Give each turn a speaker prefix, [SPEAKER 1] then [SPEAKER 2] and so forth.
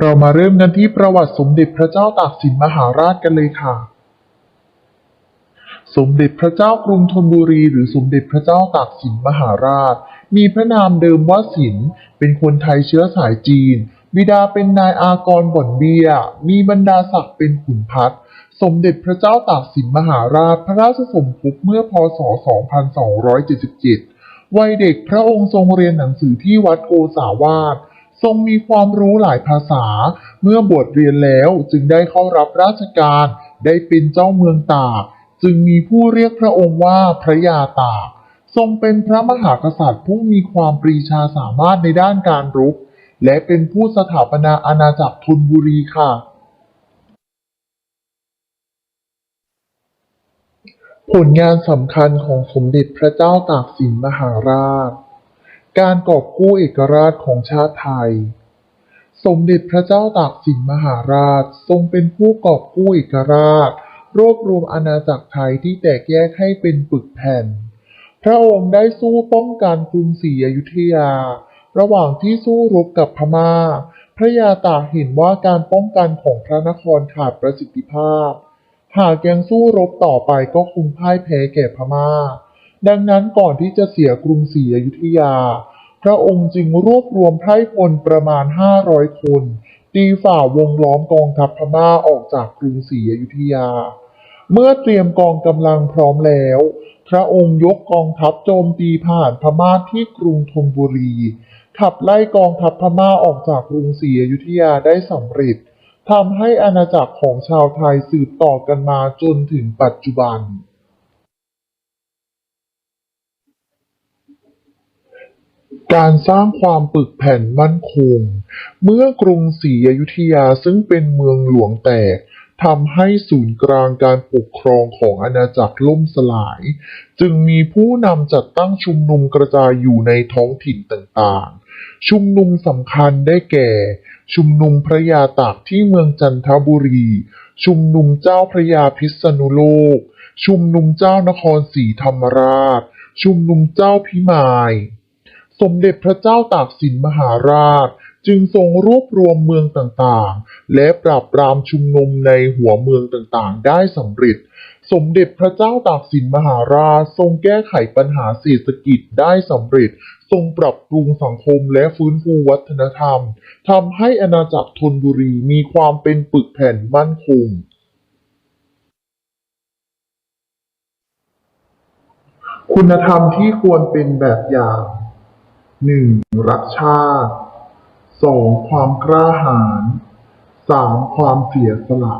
[SPEAKER 1] เรามาเริ่มกันที่ประวัติสมเด็จพระเจ้าตากสินมหาราชกันเลยค่ะ สมเด็จพระเจ้ากรุงธนบุรี หรือสมเด็จพระเจ้าตากสินมหาราช มีพระนามเดิมว่าสิน เป็นคนไทยเชื้อสายจีน บิดาเป็นนายอากรบ่อนเบีย มีบรรดาศักดิ์เป็นขุนพัฒสมเด็จพระเจ้าตากสินมหาราช พระราชสมภพเมื่อพศ 2277 วัยเด็กพระองค์ทรงเรียนหนังสือที่วัดโกษาวาส ทรงมีความรู้หลายภาษา เมื่อบวชเรียนแล้วจึงได้เข้ารับราชการ ได้เป็นเจ้าเมืองตาก จึงมีผู้เรียกพระองค์ว่าพระยาตาก ทรงเป็นพระมหากษัตริย์ผู้มีความปรีชาสามารถในด้านการรบและเป็นผู้สถาปนาอาณาจักรธนบุรีค่ะ ผลงานสำคัญของสมเด็จพระเจ้าตากสินมหาราช การกอบกู้เอกราชของชาติไทย สมเด็จพระเจ้าตากสินมหาราชทรงเป็นผู้กอบกู้เอกราช รวบรวมอาณาจักรไทยที่แตกแยกให้เป็นปึกแผ่น พระองค์ได้สู้ป้องกันกรุงศรีอยุธยา ระหว่างที่สู้รบกับพม่า พระยาตากเห็นว่าการป้องกันของพระนครขาดประสิทธิภาพ หากยังสู้รบต่อไปก็คงพ่ายแพ้แก่พม่า ดังนั้นก่อนที่จะเสียกรุงศรีอยุธยา พระองค์จึงรวบรวมไพร่พลประมาณ 500 คน ตีฝ่าวงล้อมกองทัพพม่าออกจากกรุงศรีอยุธยา เมื่อเตรียมกองกำลังพร้อมแล้ว พระองค์ยกกองทัพโจมตีผ่านพม่าที่กรุงธนบุรี ขับไล่กองทัพพม่าออกจากกรุงศรีอยุธยาได้สำเร็จทำให้อาณาจักรของชาวไทยสืบต่อกันมาจนถึงปัจจุบัน การสร้างความปึกแผ่นมั่นคง เมื่อกรุงศรีอยุธยาซึ่งเป็นเมืองหลวงแตกทำให้ศูนย์กลางการปกครองของอาณาจักรล่มสลาย จึงมีผู้นำจัดตั้งชุมนุมกระจายอยู่ในท้องถิ่นต่างๆ ชุมนุมสำคัญได้แก่ ชุมนุมพระยาตากที่เมืองจันทบุรี ชุมนุมเจ้าพระยาพิษณุโลก ชุมนุมเจ้านครศรีธรรมราช ชุมนุมเจ้าพิมาย สมเด็จพระเจ้าตากสินมหาราช จึงทรงรวบรวมเมืองต่างๆ และปราบปรามชุมนุมในหัวเมืองต่างๆ ได้สำเร็จ สมเด็จพระเจ้าตากสินมหาราช ทรงแก้ไขปัญหาเศรษฐกิจได้สำเร็จ ทรงปรับปรุงสังคมและฟื้นฟูวัฒนธรรมทำให้อาณาจักรธนบุรีมีความเป็นปึกแผ่นมั่นคงคุณธรรมที่ควรเป็นแบบอย่าง หนึ่งรักชาติสองความกล้าหาญสามความเสียสละ